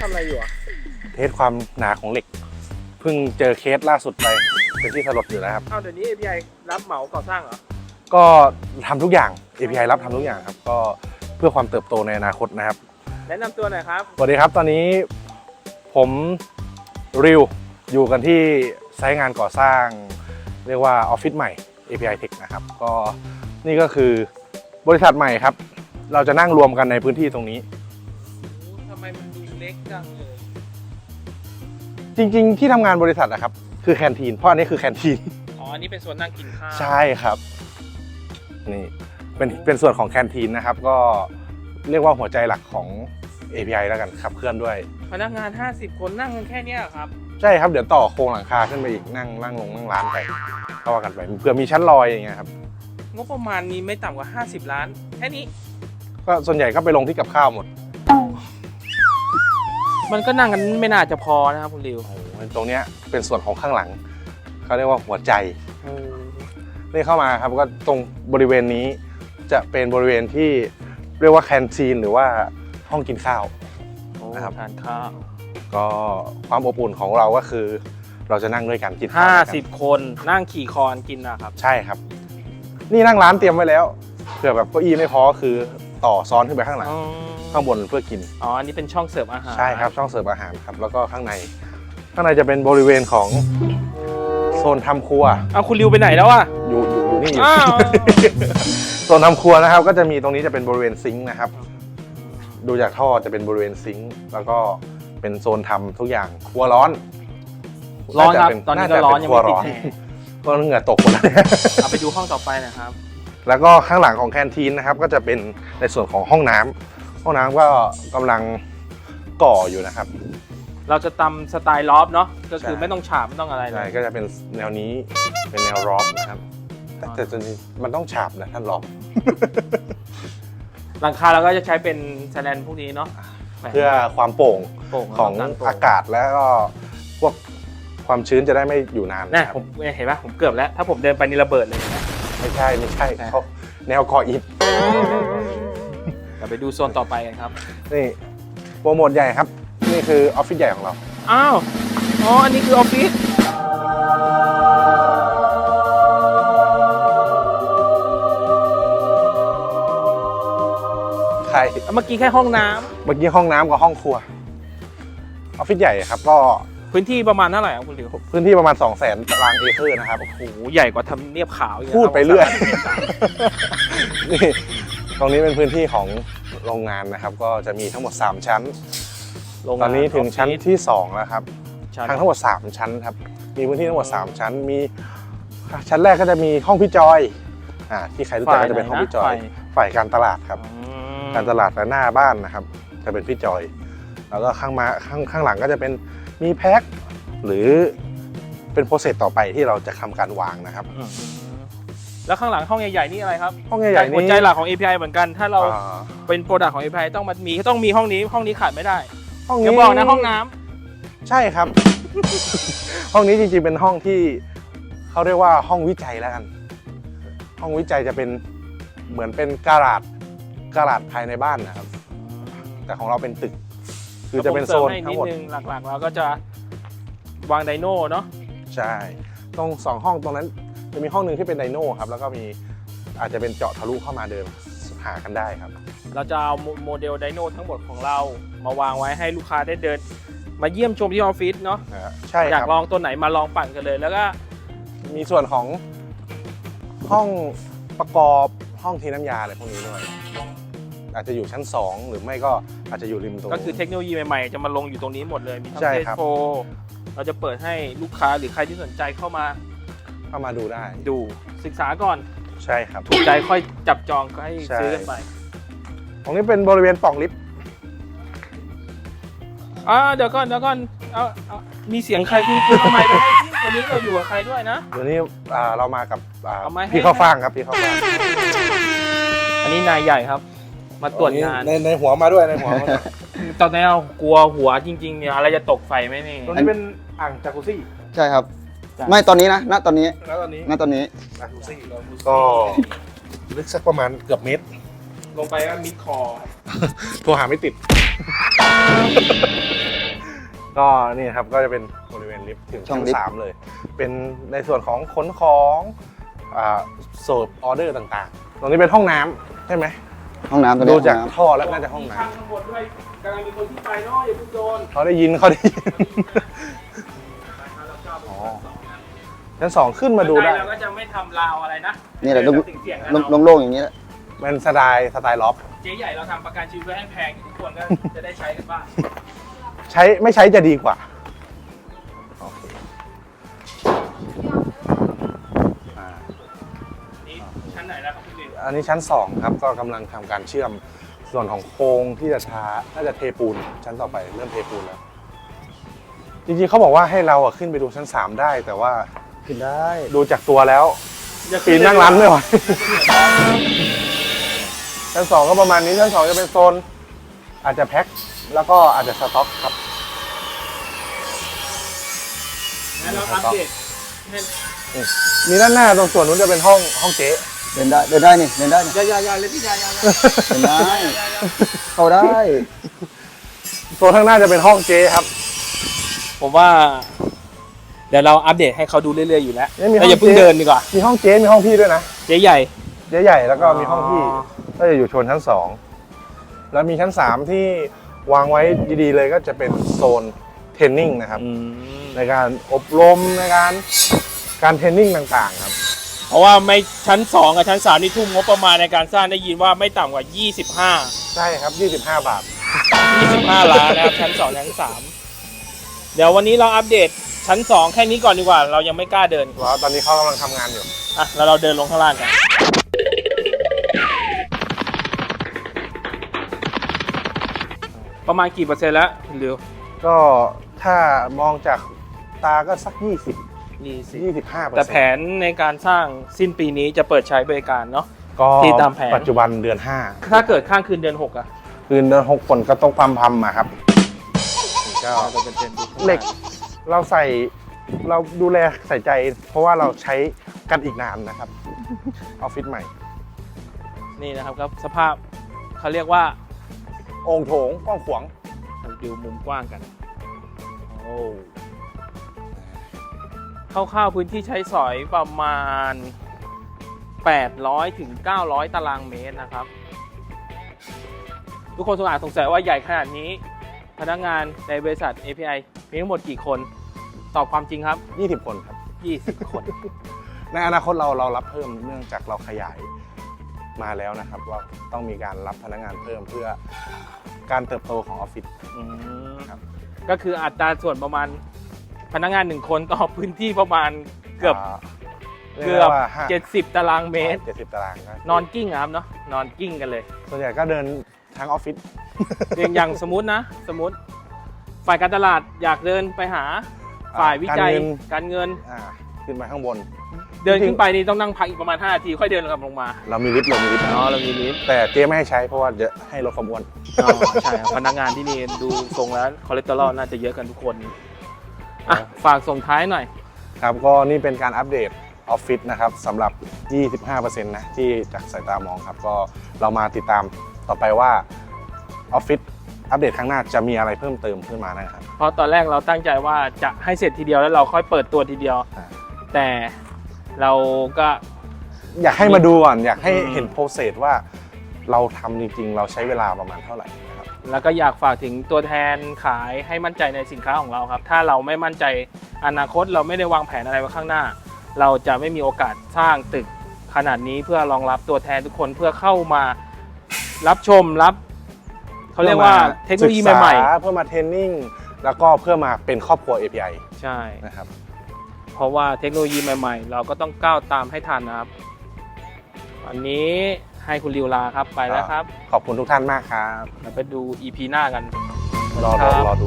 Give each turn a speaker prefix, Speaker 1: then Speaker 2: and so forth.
Speaker 1: ทำอะไรอยู่อะ
Speaker 2: เทสความหนาของเหล็ก เพิ่งเจอเคสล่าสุดไป เป็นที่สลดอยู่นะครับ
Speaker 1: เอาเดี๋ยวนี้ API รับเหมาก่อสร้างเหรอ
Speaker 2: ก็ทำทุกอย่าง API รับทำทุกอย่างครับ ก็เพื่อความเติบโตในอนาคตนะครับ
Speaker 1: แนะนำตัวหน่อยครับ
Speaker 2: สวัสดีครับ ตอนนี้ผมริวอยู่กันที่ไซต์งานก่อสร้าง เรียกว่าออฟฟิศใหม่ API Tech นะครับก็นี่ก็คือบริษัทใหม่ครับ เราจะนั่งรวมกันในพื้นที่ตรงนี้
Speaker 1: ทำไมมันดูเล็กจังเลย
Speaker 2: จริง ๆ ที่ทำงานบริษัทนะครับ คือแคนทีน เพราะอันนี้คือแคนทีน
Speaker 1: อ๋อ อันนี้เป็นส่วนนั่งกินข้าว
Speaker 2: ใช่ครับ นี่เป็นเป็นส่วนของแคนทีนนะครับ ก็เรียกว่าหัวใจหลักของ API แล้วกันขับเคลื่อนด้วย
Speaker 1: พนักงาน 50 คนนั่งกันแค่เนี้ยเหรอครับ
Speaker 2: ใช่ครับเดี๋ยวต่อโครงหลังคาขึ้นไปอีกนั่งนั่งลงนั่งร้านไปก็ว่ากันไปเผื่อมีชั้นลอยอย่างเงี้ยครับ
Speaker 1: งบประมาณมีไม่ต่ำกว่า 50 ล้าน แค่นี้
Speaker 2: ก็ส่วนใหญ่ก็ไปลงที่กับข้าวหมด
Speaker 1: มันก็นั่งกันไม่น่าจะพอนะครับคุณริว
Speaker 2: โอ้โหตรงเนี้ยเป็นส่วนของข้างหลังเขาเรียกว่าหัวใจนี่เข้ามาครับก็ตรงบริเวณนี้จะเป็นบริเวณที่เรียกว่าแคนทีนหรือว่าห้องกินข้าวนะครับ
Speaker 1: ทานข้าว
Speaker 2: ก็ความอบอุ่นของเราก็คือ เราจะนั่งด้วยกันกินข้าวด้วยกัน
Speaker 1: 50คนนั่งขี่คอนกินนะครับ
Speaker 2: ใช่ครับ นี่นั่งร้านเตรียมไว้แล้วเผื่อแบบเก้าอี้ไม่พอก็คือต่อซ้อนขึ้นไปข้างหลัง
Speaker 1: อ๋อ
Speaker 2: ข้างบนเพื่อกิน
Speaker 1: อ๋อ อันนี้เป็นช่องเสิร์ฟอาหาร
Speaker 2: ใช่ครับช่องเสิร์ฟอาหารครับ แล้วก็ข้างใน ข้างในจะเป็นบริเวณของโซนทำครัว
Speaker 1: เอาคุณริวไปไหนแล้วอะ
Speaker 2: อยู่อยู่อยู่นี่อยู่
Speaker 1: อ้าว
Speaker 2: โซนทำครัวนะครับ ก็จะมีตรงนี้จะเป็นบริเวณซิงค์นะครับ ดูจากท่อจะเป็นบริเวณซิงค์แล้วก็เป็นโซนทำทุกอย่างครัวร้อน
Speaker 1: ร้อนครับา
Speaker 2: จะเป็
Speaker 1: ตอนนี้ก็า
Speaker 2: จะ
Speaker 1: ร้อน
Speaker 2: เป็
Speaker 1: ยัง
Speaker 2: ครัว
Speaker 1: ไม่ติด
Speaker 2: ร้อน
Speaker 1: แอร์
Speaker 2: ก็เหงื่อตกหมดแล้ว
Speaker 1: เอาไปดูห้องต่อไปนะครับ
Speaker 2: แล้วก็ข้างหลังของแคนทีนนะครับก็จะเป็นในส่วนของห้องน้ำ ห้องน้ำก็กำลังก่ออยู่นะครับ
Speaker 1: เราจะตำสไตล์ลอฟเนาะก็คือ
Speaker 2: ใช่
Speaker 1: ไม่ต้องฉาบไม่ต้องอะไรเล
Speaker 2: ใช่
Speaker 1: ย
Speaker 2: ก็จะเป็นแนวนี้เป็นแนวร็อกนะครับ แต่แต่จริงๆมันต้องฉาบนะท่านร็อก
Speaker 1: หลังคาเราก็จะใช้เป็นแสแลนพวกนี้เนาะ
Speaker 2: เพื่อความโปร่ง
Speaker 1: โป่ง
Speaker 2: ของ
Speaker 1: แล้วโปร่ง
Speaker 2: อากาศแล้วก็พวกความชื้นจะได้ไม่อยู่นาน
Speaker 1: น่ะ
Speaker 2: ครับ
Speaker 1: ผมเห็นปะผมเกือบแล้ว ถ้าผมเดินไปนี่ระเบิดเลยนะ
Speaker 2: ไม่ใช่ไม่ใช่
Speaker 1: ใช่
Speaker 2: เขาแนวก่ออิฐ
Speaker 1: เดี๋ยวไปดูโซนต่อไปกันครับ
Speaker 2: นี่โปรโมทใหญ่ครับ นี่คือออฟฟิศใหญ่ของเรา
Speaker 1: อ้าว อ๋อ อันนี้คือออฟฟิศ
Speaker 2: ใคร
Speaker 1: เมื่อกี้แค่ห้องน้ำ
Speaker 2: เมื่อกี้ห้องน้ำกับห้องครัว ออฟฟิศใหญ่ครับ ก็
Speaker 1: พื้นที่ประมาณเท่าไหร่ครับคุณหลิว
Speaker 2: พื้นที่ประมาณ 2 0 0 0 0 0ตารางเอเคอร์นะครับ
Speaker 1: โอ้โห ใหญ่กว่าทำเนียบขาวอีกนะ
Speaker 2: พูดไปเรื่อย นี่ ตรงนี้เป็นพื้นที่ของโรงงานนะครับ ก็จะมีทั้งหมด 3 ชั้น
Speaker 1: โรงงา
Speaker 2: ตอนนี้ถึงชั้น
Speaker 1: ออฟฟิศ
Speaker 2: ที่2แล้วครับ
Speaker 1: ชั้น
Speaker 2: ทั้งทั้งหมด 3 ชั้นครับ มีพื้นที่ทั้งหมด 3 ชั้น มีชั้นแรกก็จะมีห้องพี่จอยอ่าที่ใครรู้จักก็จะเป็นห้องพี่จอย ฝ่ายการตลาดครับ
Speaker 1: อืม
Speaker 2: การตลาดและหน้าบ้านนะครับ จะเป็นพี่จอย แล้วก็ข้างมาข้างข้างหลังก็จะเป็นมีแพ็คหรือเป็นโปรเซสต่อไปที่เราจะทำการวางนะครับ
Speaker 1: อืม แล้วข้างหลังห้องใหญ่ๆนี่อะไรครับ
Speaker 2: ห้องใหญ่ๆ
Speaker 1: หัว
Speaker 2: นี้
Speaker 1: ใจหลักของ API เหมือนกัน ถ้าเรา
Speaker 2: อ่า
Speaker 1: เป็นโปรดักต์ของ API ต้องมามีต้องมีห้องนี้ห้องนี้ขาดไม่ได้
Speaker 2: ห้อง
Speaker 1: อ
Speaker 2: นี้
Speaker 1: ย่าบอกนะห้องน้ำ
Speaker 2: ใช่ครับ ห้องนี้จริงๆเป็นห้องที่เขาเรียกว่าห้องวิจัยแล้วกัน ห้องวิจัยจะเป็นเหมือนเป็นการาดการาดภายในบ้านนะครับ แต่ของเราเป็นตึก คือจะเป็นโซน
Speaker 1: ผมสริมให้
Speaker 2: ทั้
Speaker 1: นิ
Speaker 2: ง
Speaker 1: ด
Speaker 2: หมด
Speaker 1: นึงหลักๆ เราก็จะวางไดโน่เนาะ
Speaker 2: ใช่ ตรงสองห้องตรงนั้น จะมีห้องหนึ่งที่เป็นไดโน่ครับแล้วก็มีอาจจะเป็นเจาะทะลุเข้ามาเดินหากันได้ครับ
Speaker 1: เราจะเอาโมโมเดลไดโน่ทั้งหมดของเรามาวางไว้ให้ลูกค้าได้เดิน มาเยี่ยมชมที่ออฟฟิศเนาะ
Speaker 2: อ่าใช่
Speaker 1: อยา
Speaker 2: ค
Speaker 1: ก
Speaker 2: รับ
Speaker 1: ลองตัวไหนมาลองปั่นกันเลย แล้วก็
Speaker 2: มีส่วนของห้องประกอบห้องเทน้ำยาอะไรพวกนี้ด้วยอาจจะอยู่ชั้น 2 หรือไม่ก็อาจจะอยู่ริมตรง
Speaker 1: ก็คือเทคโนโลยีใหม่ๆ จะมาลงอยู่ตรงนี้หมดเลย มีทั้ง
Speaker 2: ใช่
Speaker 1: เทส
Speaker 2: ครับ
Speaker 1: โฟเราจะเปิดให้ลูกค้าหรือใครที่สนใจเข้ามา
Speaker 2: เข้ามาดูได้
Speaker 1: ดูศึกษาก่อน
Speaker 2: ใช่ครับ
Speaker 1: ถูกใจค่อยจับจองก็ให้
Speaker 2: ใช่
Speaker 1: ซื้อกันไป
Speaker 2: ตรงนี้เป็นบริเวณปล่องลิฟต์
Speaker 1: อ่าเดี๋ยวก่อนเดี๋ยวก่อนเอาเอามีเสียงใครคุณคุณเอาไมค์ไปให้ที่วันนี้เราอยู่กับใครด้วยนะ
Speaker 2: เดี๋ยวนี้อ่าเรามากับอ่า
Speaker 1: เอาไม้ให้
Speaker 2: พี่ข้าวฟ่างครับพี่ข้าวฟ่าง
Speaker 1: อันนี้นายใหญ่ครับ มาตรวจงาน
Speaker 2: ในในหัวมาด้วยในหัวมาด้วย
Speaker 1: ตอนนี้เรากลัวหัวจริงๆเนี่ยอะไรจะตกไฟไหมนี่
Speaker 2: ตรงนี้เป็นอ่างจากุซี่
Speaker 3: ใช่ครับ
Speaker 1: จ้ะ
Speaker 3: ไม่ตอนนี้นะณตอนนี้
Speaker 2: แล้วตอนนี้
Speaker 3: ณตอนนี้
Speaker 2: จากุซี่ก็ลึกสักประมาณเกือบเมตร
Speaker 1: ลงไปก็มิดคอ
Speaker 2: โทรหาไม่ติด ก็นี่ครับก็จะเป็นบริเวณลิฟต์ถึง
Speaker 3: ช่อ
Speaker 2: ชั้
Speaker 3: ง
Speaker 2: น
Speaker 3: ลิฟต์
Speaker 2: สามเลย เป็นในส่วนของขนของอ่าเสิร์ฟออเดอร์ต่างๆ ตรงนี้เป็นห้องน้ำใช่ไหม
Speaker 3: ห้องน้ำตัว
Speaker 2: ดู
Speaker 3: นี้
Speaker 2: จาก
Speaker 3: ห้องน้
Speaker 2: ท่อแล้วน่าจะห้อง
Speaker 1: มี
Speaker 2: น้
Speaker 1: ข้างข้างบนด้วยกำลังมีคนที่ไปเนาะอย่าเพิ่งโดนำ
Speaker 2: เขาได้ยินเขาได้ยินอ๋อ ชั้นสองขึ้นมาดูได้
Speaker 1: เราก็จะไม่ทำราวอะไรนะำ
Speaker 3: นี่แหละ
Speaker 1: เสียงๆนะ
Speaker 3: โล่งๆอย่างนี้แหละ
Speaker 2: เป็นสไตล์สไตล์ล็อบ
Speaker 1: เจ๊ใหญ่เราทำประกันชีวิตไว้ให้แพงทุกคนก็จะได้ใช้กันบ้าง
Speaker 2: ใช้ไม่ใช้จะดีกว่าโอเคอ่า
Speaker 1: นี่ชั้นไหนแล้วครับพี่ลิว
Speaker 2: อันนี้ชั้น2ครับก็กำลังทำการเชื่อมส่วนของโครงที่จะช้าน่าจะเทปูน ชั้นต่อไปเริ่มเทปูนแล้ว จริงๆเขาบอกว่าให้เราอะขึ้นไปดูชั้น3ได้ แต่ว่า
Speaker 3: ขึ้นได้
Speaker 2: ดูจากตัวแล้วปีนนั่งร้านไม่ไหวชั้นสองก็ประมาณนี้ชั้นสองจะเป็นโซน อาจจะแพ็คแล้วก็อาจจะสต็อกครับ
Speaker 1: งั้นเราอัปเดตให้
Speaker 2: มีด้านหน้าตรงส่วนนู้นจะเป็นห้องห้องเจ๊
Speaker 3: เดินได้เดินได้นี่เดินได้นี่
Speaker 1: ยายายาเลยพี่ยายา
Speaker 3: เดินได้เข้าได้
Speaker 2: โซนข้างหน้าจะเป็นห้องเจ๊ครับ
Speaker 1: ผมว่า เดี๋ยวเราอัปเดตให้เขาดูเรื่อยๆอยู่แล้ว
Speaker 2: นี่มีห้
Speaker 1: เรา
Speaker 2: อง
Speaker 1: อย่าเพิ่ง
Speaker 2: เจ๊
Speaker 1: เดินดีกว่า
Speaker 2: มีห้องเจ๊มีห้องพี่ด้วยนะ
Speaker 1: เจ๊ใหญ่
Speaker 2: เจ๊ใหญ่แล้วก็มีห้องพี่
Speaker 1: อ๋อ
Speaker 2: ก็จะอยู่โซนชั้นสองแล้วมีชั้นสามที่วางไว้ดีๆเลยก็จะเป็นโซนเทรนนิ่งนะครับ
Speaker 1: อืม
Speaker 2: ในการอบรมในการการเทรนนิ่งต่างๆครับ
Speaker 1: เพราะว่าไม่ชั้น 2 กับชั้น 3 นี่ทุ่มงบประมาณในการสร้างได้ยินว่าไม่ต่ำกว่า 25
Speaker 2: ใช่ครับ 25 บาท
Speaker 1: 25 ล้านนะครับชั้น 2 ชั้น 3 เดี๋ยววันนี้เราอัปเดต ชั้น 2 แค่นี้ก่อนดีกว่า เรายังไม่กล้าเดิน
Speaker 2: เพราะตอนนี้เขากำลังทำงานอยู่
Speaker 1: อะแล้วเราเดินลงข้างล่างกันประมาณกี่เปอร์เซ็นต์แล้วคุณริว
Speaker 2: ก็ถ้ามองจากตาก็สัก 20
Speaker 1: 20
Speaker 2: 25
Speaker 1: แต่แผนในการสร้างสิ้นปีนี้จะเปิดใช้บริการเนาะ
Speaker 2: ก็
Speaker 1: ที่ตามแผน
Speaker 2: ปัจจุบันเดือน
Speaker 1: ถ้าเกิดข้างคืนเดือน6อะ
Speaker 2: 5 คืนเดือน6ฝนก็ตกพำพำๆมาครับก็
Speaker 1: จะเป็นเดือน
Speaker 2: เหล็ก เราใส่เราดูแลใส่ใจ เพราะว่าเราใช้กันอีกนานนะครับออฟฟิศใหม่
Speaker 1: นี่นะครับก็สภาพเขาเรียกว่า
Speaker 2: โอ่งโถงกว้างขวาง
Speaker 1: ดูมุมกว้างกันโอ้คร่าวๆพื้นที่ใช้สอยประมาณ 800ถึง900 ตารางเมตรนะครับ ทุกคนสงสัยสงสัยว่าใหญ่ขนาดนี้ พนักงานในบริษัท API มีทั้งหมดกี่คน ตอบความจริงครับ
Speaker 2: 20 คนครับ
Speaker 1: 20 คน
Speaker 2: ในอนาคตเราเรารับเพิ่มเนื่องจากเราขยายมาแล้วนะครับว่าต้องมีการรับพนักงานเพิ่มเพื่อการเติบโตของออฟฟิศ
Speaker 1: อืม
Speaker 2: ครับ
Speaker 1: ก็คืออัตราส่วนประมาณพนักงานหนึ่งคนต่อพื้นที่ประมาณเกือบาเกือบ
Speaker 2: รียได้ว่าห้า
Speaker 1: 70 ตารางเมตร
Speaker 2: เจ็ดสิบตารางก็
Speaker 1: นอนกิ้งอะครับเนาะนอนกิ้งกันเลย
Speaker 2: ส่วนใหญ่ก็เดินทั้งออฟฟิศ
Speaker 1: อย่างอย่างสมมตินะ สมมติ ฝ่ายการตลาดอยากเดินไปหาฝ่ายวิจัย
Speaker 2: การเงิน
Speaker 1: การเงิน
Speaker 2: อ่าขึ้นมาข้างบน
Speaker 1: เดิน
Speaker 2: จริง
Speaker 1: ขึ้นไปนี่ต้องนั่งพักอีกประมาณ5นาทีค่อยเดินกลับลงมา
Speaker 2: เรามีลิฟต์เรามีลิฟต์
Speaker 1: อ๋อเรามีลิฟต์
Speaker 2: แต่เจ๊ไม่ให้ใช้เพราะว่าจะให้ลดความอ้วน
Speaker 1: อ๋อใช่ครับพนักงานที่นี่ดูทรงแล้วคอเลสเตอรอลน่าจะเยอะกันทุกคนอะฝากส่งท้ายหน่อย
Speaker 2: ครับก็นี่เป็นการอัปเดตออฟฟิศนะครับสำหรับ 25%นะที่จากสายตามองครับ ก็เรามาติดตามต่อไปว่าออฟฟิศ อัปเดตครั้งหน้าจะมีอะไรเพิ่มเติมขึ้นมานะครับ
Speaker 1: เพราะตอนแรกเราตั้งใจว่าจะให้เสร็จทีเดียวแล้วเราค่อยเปิดตัวทีเดียว
Speaker 2: อ่า
Speaker 1: แต่เราก็
Speaker 2: อยากให้มาดูก่อนอยากให้
Speaker 1: อืม
Speaker 2: เห็นโปรเซสว่าเราทำจริงๆ เราใช้เวลาประมาณเท่าไหร่นะครับ
Speaker 1: แล้วก็อยากฝากถึงตัวแทนขายให้มั่นใจในสินค้าของเราครับ ถ้าเราไม่มั่นใจอนาคตเราไม่ได้วางแผนอะไรไว้ข้างหน้า เราจะไม่มีโอกาสสร้างตึกขนาดนี้เพื่อรองรับตัวแทนทุกคนเพื่อเข้ามารับชมรับ เขาเรียกว่าเทคโนโลยีใหม่
Speaker 2: ศึกษาเพื่อมาเทรนนิ่งแล้วก็เพื่อมาเป็นครอบครัว API
Speaker 1: ๆใช่
Speaker 2: นะครับ
Speaker 1: เพราะว่าเทคโนโลยีใหม่ๆ เราก็ต้องก้าวตามให้ทันนะครับวันนี้ให้คุณริวลาครับไปแล้วครับ
Speaker 2: ขอบคุณทุกท่านมากครับ
Speaker 1: เราไปดู EP หน้ากัน
Speaker 2: รอ
Speaker 1: ครั
Speaker 2: รอบรอดู